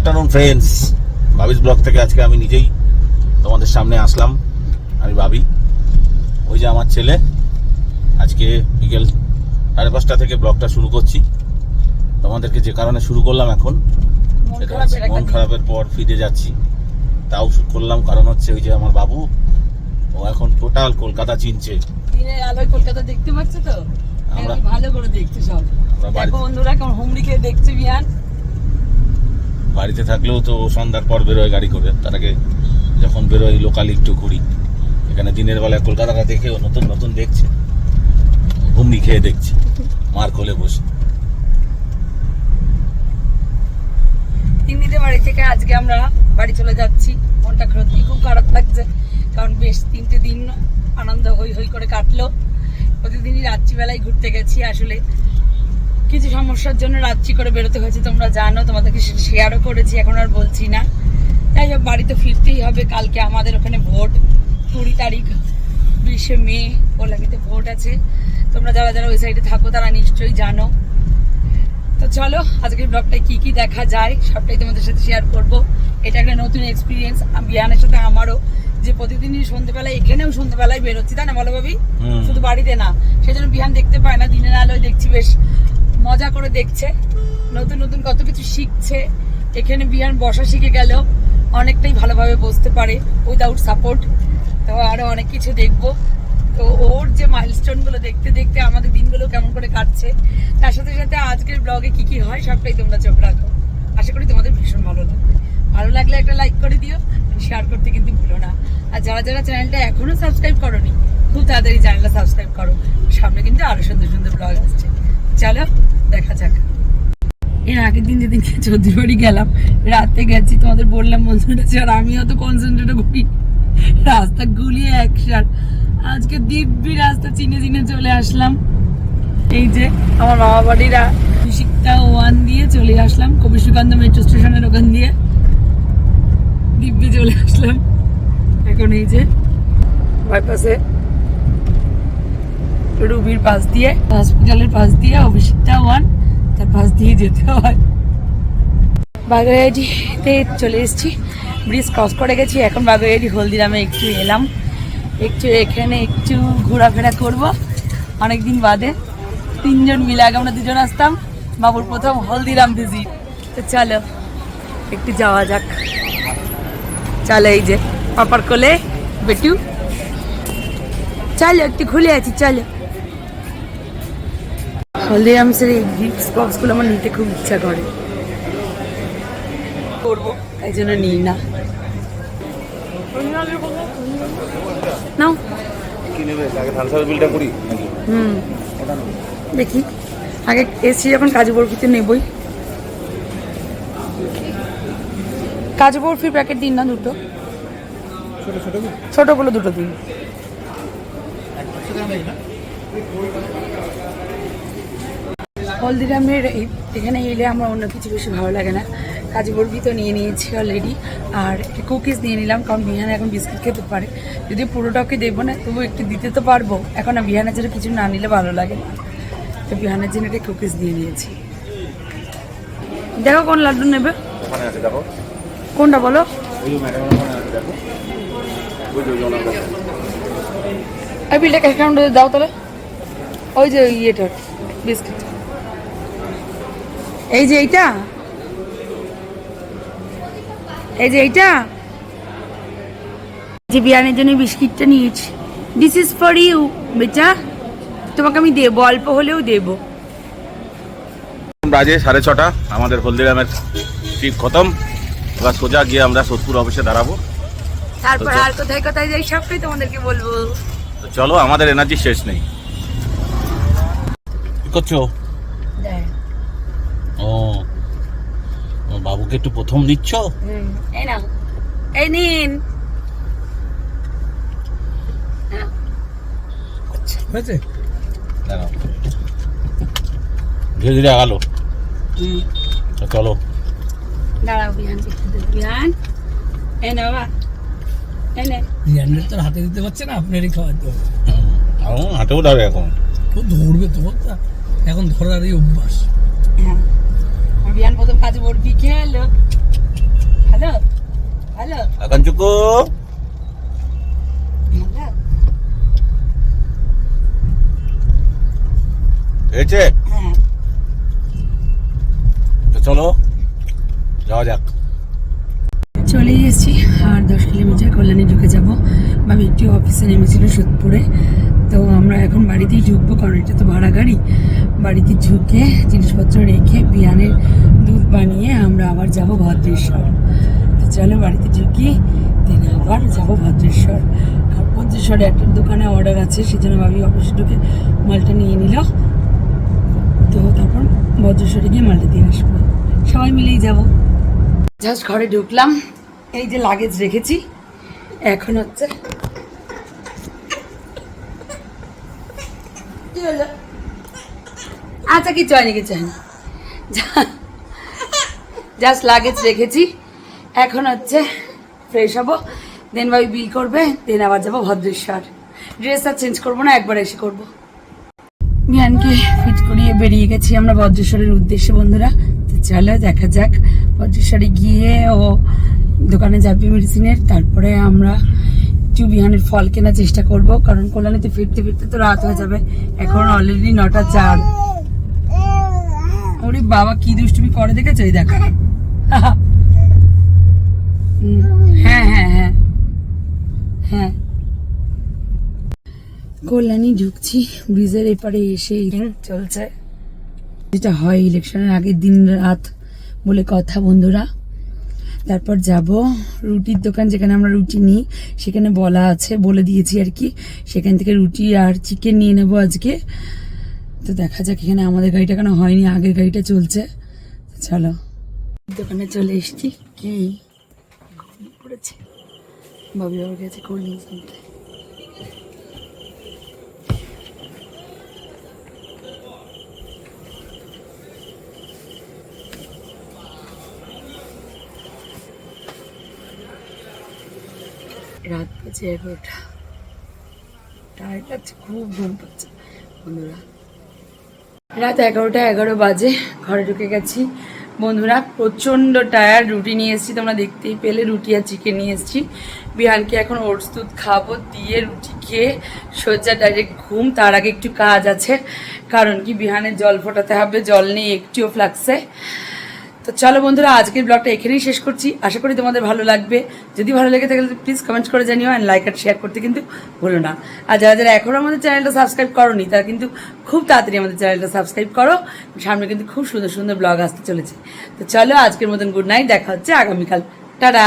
Afternoon friends ভাবিস blog থেকে আজকে আমি নিজেই তোমাদের সামনে আসলাম। আমি ভাবি ওই যে আমার ছেলে। আজকে বিকেল সাড়ে পাঁচটা থেকে ব্লগটা শুরু করছি। তোমাদেরকে যে কারণে শুরু করলাম এখন সেটা খারাপের হচ্ছে মন খারাপের পর ফিরে যাচ্ছি। তাও শুরু করলাম কারণ হচ্ছে ওই যে আমার বাবু ও এখন টোটাল কলকাতা চিনছে। দিনের আলোয় কলকাতা দেখতে পাচ্ছ তো? আমরা- ভালো করে দেখছে সব। বন্ধুরা কেমন হুমড়ি খেয়ে দেখছে বিহান। বাড়িতে থাকলেও তো সন্ধ্যার পর বেরোয় গাড়ি করে। তার আগে যখন বেরোয় লোকালি একটু ঘুরি। এখানে দিনের বেলায় কলকাতাটা দেখেও নতুন নতুন দেখছে। ঘুমনি খেয়ে দেখছে। মার কোলে বসে। দিনের বাড়ি থেকে আজকে আমরা বাড়ি চলে যাচ্ছি। মনটা খুব খারাপ লাগছে। কারণ বেশ তিনটে দিন আনন্দ হই হই করে কাটলো। প্রতিদিনই রাত্রিবেলায় ঘুরতে গেছি আসলে। কিছু সমস্যার জন্য রাত্রি করে বেরোতে হয়েছে তোমরা জানো তোমাদেরকে সেটা শেয়ারও করেছি এখন আর বলছি না। যাই হোক বাড়িতে ফিরতেই হবে কালকে আমাদের ওখানে ভোট কুড়ি তারিখ বিশে মে ওলামিতে ভোট আছে। তোমরা যারা যারা ওই সাইডে থাকো তারা নিশ্চয়ই জানো। তো চলো আজকের ব্লগটায় কি কি দেখা যায় সবটাই তোমাদের সাথে শেয়ার করব। এটা একটা নতুন এক্সপিরিয়েন্স বিহানের সাথে আমারও। যে প্রতিদিনই সন্ধ্যেবেলায় এখানেও সন্ধ্যেবেলায় বেরোচ্ছি তাই না বলো ভাবি? শুধু বাড়িতে না সেজন্য বিহান দেখতে পায় না দিনের আলোয় দেখছি বেশ। মজা করে দেখছে, নতুন নতুন কত কিছু শিখছে। এখানে বিহান বসা শিখে গেল, অনেকটাই ভালোভাবে বসতে পারে উইদাউট সাপোর্ট তো আরও অনেক কিছু দেখব। তো ওর যে মাইলস্টোনগুলো দেখতে দেখতে আমাদের দিনগুলো কেমন করে কাটছে, তার সাথে সাথে আজকের ব্লগে কি কি হয় সবটাই তোমরা চোখ রাখো। আশা করি তোমাদের ভীষণ ভালো লাগবে। ভালো লাগলে একটা লাইক করে দিও শেয়ার করতে কিন্তু ভুলো না। আর যারা যারা চ্যানেলটা এখনও সাবস্ক্রাইব করোনি, খুব তাড়াতাড়ি চ্যানেলটা সাবস্ক্রাইব করো। সামনে কিন্তু আরও সুন্দর সুন্দর ব্লগ আসছে। চলো দেখা যাক। এর আগের দিন যেদিন চৌধুরী গেলাম, রাতে গেছি, তোমাদের বললাম যে আর আমি অত কনসেন্ট্রেট করি রাস্তা গুলিয়ে একসার আজকে দিব্যি রাস্তা চিনে চিনে চলে আসলাম। এই যে আমার মামা বাড়িরা শিক্ষা ওয়ান দিয়ে চলে আসলাম, কবি সুকান্ত মেট্রো স্টেশনের ওখান দিয়ে। দিব্যি চলে আসলাম। এখন এই যে বাইপাসে রুবির পাশ দিয়ে হসপিটালের পাশ দিয়ে অভিষেকটা ওয়ান তার পাশ দিয়ে যেতে হয়। বাগড়াহাটিতে চলে এসেছি। ব্রিজ ক্রস করে গেছি। এখন বাগড়াহাটি হলদিরামে একটু এলাম। একটু এখানে একটু ঘোরাফেরা করব। অনেক দিন বাদে তিনজন মিলে আগে আমরা দুজন আসতাম। বাবুর প্রথম হলদিরাম ভিজিট তো চলো, একটু যাওয়া যাক। চলো এই যে, পাপার কোলে, বেটু। চলো, একটু খুলে আছি চলো। হলদিরামসের এই গিফট বক্সগুলো আমার নিতে খুব ইচ্ছা করে। করব। তাই জন্য নিই না। নাও। হুম। দেখি। আগে এসছি যখন কাজু বরফিতে নেবই। কাজু বরফির প্যাকেট দিন না দুটো। ছোটগুলো দুটো দিন। হলদিরামের এখানে এলে আমার অন্য কিছু বেশি ভালো লাগে না। কাজু বরফি তো নিয়ে নিয়েছি অলরেডি আর কুকিজ নিয়ে নিলাম কারণ বিহানে এখন বিস্কিট খেতে পারে। যদি পুরোটাকে দেবো না তবু একটু দিতে তো পারব। এখন না বিহানের জন্য কিছু না নিলে ভালো লাগে না। তো বিহানের জন্য একটা কুকিজ নিয়ে নিয়েছি। দেখো কোন লাড্ডু নেবে। কোনটা বলো? বিলটা ক্যাশ দাও তাহলে। ওই যে ইয়েটার বিস্কিট এই যে এইটা? এই যে এইটা? যে বিয়ানের জন্য বিস্কিটটা নিয়েছি। দিস ইজ ফর ইউ বেটা। তোমাকে আমি দেবো অল্প হলেও দেবো। বাজে সাড়ে ছটা। আমাদের হলদিরামের ট্রিপ খতম। এবার সোজা গিয়ে আমরা সোদপুর অফিসে দাঁড়াবো। তারপর। আর কোথায় কোথায় যাই সবটাই তোমাদেরকে বলব। তো চলো আমাদের এনার্জি শেষ নেই। করছ? ও। বাবুকে একটু প্রথম দিচ্ছ? এই নাও। এই নিন। হয়েছে? দাঁড়াও। ধীরে ধীরে আগালো। চলো। দাঁড়াও বিহান বিহান এই এই তো হাতে দিতে পারছে না আপনারই এখন। ধরবে তো এখন ধরারই অভ্যাস। হ্যাঁ। বিয়ান প্রথম কাজ করবি হ্যালো হ্যালো এখন চুকু হয়েছে তো চলো যাওয়া যাক চলে এসেছি আর দশ কিলোমিটার কল্যাণী ঢুকে যাব। আমি একটি অফিসে নেমেছিল সোদপুরে। তো আমরা এখন বাড়িতেই ঢুকবো, কারণ এটা তো ভাড়া গাড়ি। বাড়িতে ঢুকে জিনিসপত্র রেখে বিয়ানের দুধ বানিয়ে আমরা আবার যাব ভদ্রেশ্বর। তো চলো বাড়িতে ঢুকি দেন আবার যাব ভদ্রেশ্বর। আর ভদ্রেশ্বরে একটা দোকানে অর্ডার আছে, সেজন্য ভাবি অফিসে ঢুকে মালটা নিয়ে নিল। তো তারপর ভদ্রেশ্বরে গিয়ে মালটা দিয়ে আসব। সবাই মিলেই যাব। জাস্ট ঘরে ঢুকলাম। এই যে লাগেজ রেখেছি, এখন হচ্ছে আচ্ছা কিছু হয়নি কিছু হয়নি। জাস্ট লাগেজ রেখেছি, এখন হচ্ছে ফ্রেশ হব দেন ভাই বিল করবে দেন আবার যাব ভদ্রেশ্বর। ড্রেস আর চেঞ্জ করব না, একবার এসে করব। জ্ঞানকে ফিট করিয়ে বেরিয়ে গেছি আমরা বজ্রেশ্বরের উদ্দেশ্যে, বন্ধুরা। চলো, দেখা যাক। বজ্রেশ্বরে গিয়ে ও দোকানে যাবে মেডিসিনের তারপরে আমরা বিহানের ফল কেনার চেষ্টা করব, কারণ কল্যাণীতে ফিরতে ফিরতে তো রাত হয়ে যাবে। এখন অলরেডি নটা চার। ওরে বাবা, কি দুষ্টুমি করে দেখেছ? এই দেখা। হ্যাঁ হ্যাঁ হ্যাঁ। হ্যাঁ। কল্যাণী ঢুকছি, ব্রিজের এপারে এসে চলছে। যেটা হয় ইলেকশনের আগের দিন রাত বলে কথা বন্ধুরা। তারপর যাব রুটির দোকান যেখানে আমরা রুটি নিই, সেখানে বলা আছে, বলে দিয়েছি আর কি। সেখান থেকে রুটি আর চিকেন নিয়ে নেব আজকে। তো দেখা যাক এখানে আমাদের গাড়িটা কেন হয়নি, আগের গাড়িটা চলছে। চলো। দোকানে চলে এসছি। কি? পড়েছে বাবু রাত বাজে এগারোটা। টায়ার্ড লাগছে খুব ঘুম পাচ্ছে, বন্ধুরা। রাত এগারোটা, এগারো বাজে, ঘরে ঢুকে গেছি। বন্ধুরা, প্রচণ্ড টায়ার রুটি নিয়ে এসেছি, তোমরা দেখতেই পেলে, রুটি আর চিকেন নিয়ে এসেছি। বিহানকে এখন ওটস দুধ খাব, দিয়ে রুটি খেয়ে সোজা ডাইরেক্ট ঘুম, তার আগে একটু কাজ আছে। কারণ কি, বিহানের জল ফোটাতে হবে, জল নেই, একটিও ফ্লাক্সে তো চলো বন্ধুরা, আজকের ব্লগটা এখানেই শেষ করছি। আশা করি তোমাদের ভালো লাগবে। যদি ভালো লেগে থাকে প্লিজ কমেন্ট করে জানিও অ্যান্ড লাইক আর শেয়ার করতে কিন্তু ভুলো না। আর যারা যারা এখনও আমাদের চ্যানেলটা সাবস্ক্রাইব করোনি, তারা কিন্তু খুব তাড়াতাড়ি আমাদের চ্যানেলটা সাবস্ক্রাইব করো। সামনে কিন্তু খুব সুন্দর সুন্দর ব্লগ আসতে চলেছে। তো চলো, আজকের মতন গুড নাইট দেখা হচ্ছে আগামীকাল। টাটা